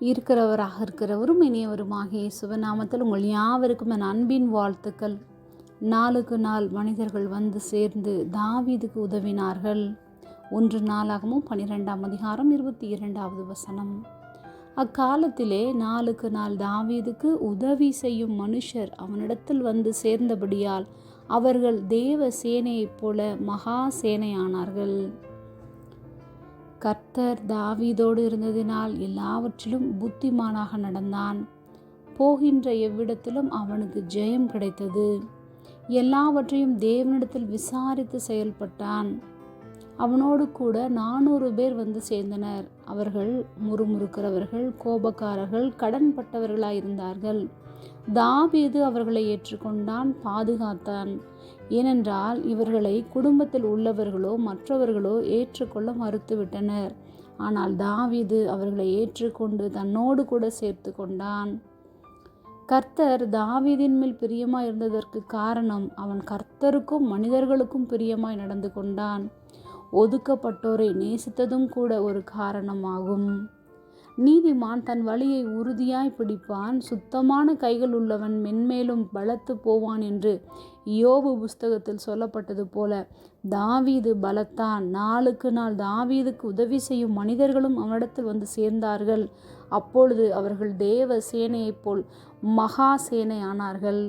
இருக்கிறவராக இருக்கிறவரும் இனியவருமாகிய சுவநாமத்தில் உங்கள் யாவருக்கும் என் அன்பின் வாழ்த்துக்கள். நாளுக்கு நாள் மனிதர்கள் வந்து சேர்ந்து தாவீதுக்கு உதவினார்கள். ஒன்று நாளாகவும் பனிரெண்டாம் அதிகாரம் இருபத்தி இரண்டாவது வசனம். அக்காலத்திலே நாளுக்கு நாள் தாவீதுக்கு உதவி செய்யும் மனுஷர் அவனிடத்தில் வந்து சேர்ந்தபடியால் அவர்கள் தேவ சேனையைப் போல மகா சேனையானார்கள். கர்த்தர் தாவீதோடு இருந்ததினால் எல்லாவற்றிலும் புத்திமானாக நடந்தான். போகின்ற எவ்விடத்திலும் அவனுக்கு ஜெயம் கிடைத்தது. எல்லாவற்றையும் தேவனிடத்தில் விசாரித்து செயல்பட்டான். அவனோடு கூட நானூறு பேர் வந்து சேர்ந்தனர். அவர்கள் முறுமுறுக்கிறவர்கள் கோபக்காரர்கள் கடன்பட்டவர்களாயிருந்தார்கள். தாவீது அவர்களை ஏற்றுக்கொண்டான் பாதுகாத்தான். ஏனென்றால் இவர்களை குடும்பத்தில் உள்ளவர்களோ மற்றவர்களோ ஏற்றுக்கொள்ள மறுத்துவிட்டனர். ஆனால் தாவீது அவர்களை ஏற்றுக்கொண்டு தன்னோடு கூட சேர்த்து கொண்டான். கர்த்தர் தாவீதின் மேல் பிரியமாய் இருந்ததற்கு காரணம் அவன் கர்த்தருக்கும் மனிதர்களுக்கும் பிரியமாய் நடந்து கொண்டான். ஒதுக்கப்பட்டோரை நேசித்ததும் கூட ஒரு காரணமாகும். நீதிமான் தன் வழியை உறுதியாய் பிடிப்பான். சுத்தமான கைகள் உள்ளவன் மென்மேலும் பலத்து போவான் என்று யோபு புஸ்தகத்தில் சொல்லப்பட்டது போல தாவீது பலத்தான். நாளுக்கு நாள் தாவீதுக்கு உதவி செய்யும் மனிதர்களும் அவனிடத்தில் வந்து சேர்ந்தார்கள். அப்பொழுது அவர்கள் தேவ சேனையைப் போல் மகா சேனை ஆனார்கள்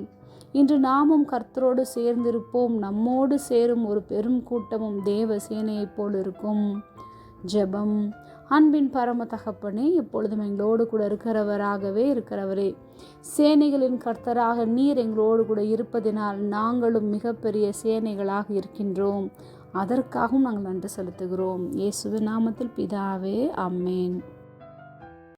இன்று நாமும் கர்த்தரோடு சேர்ந்திருப்போம். நம்மோடு சேரும் ஒரு பெரும் கூட்டமும் தேவ சேனையைப் போல் இருக்கும். ஜெபம். அன்பின் பரம தகப்பனே எப்பொழுதும் எங்களோடு கூட இருக்கிறவராகவே இருக்கிறவரே. சேனைகளின் கர்த்தராக நீர் எங்களோடு கூட இருப்பதினால் நாங்களும் மிகப்பெரிய சேனைகளாக இருக்கின்றோம். அதற்காகவும் நாங்கள் நன்றி செலுத்துகிறோம். இயேசுவின் நாமத்தில் பிதாவே அம்மேன்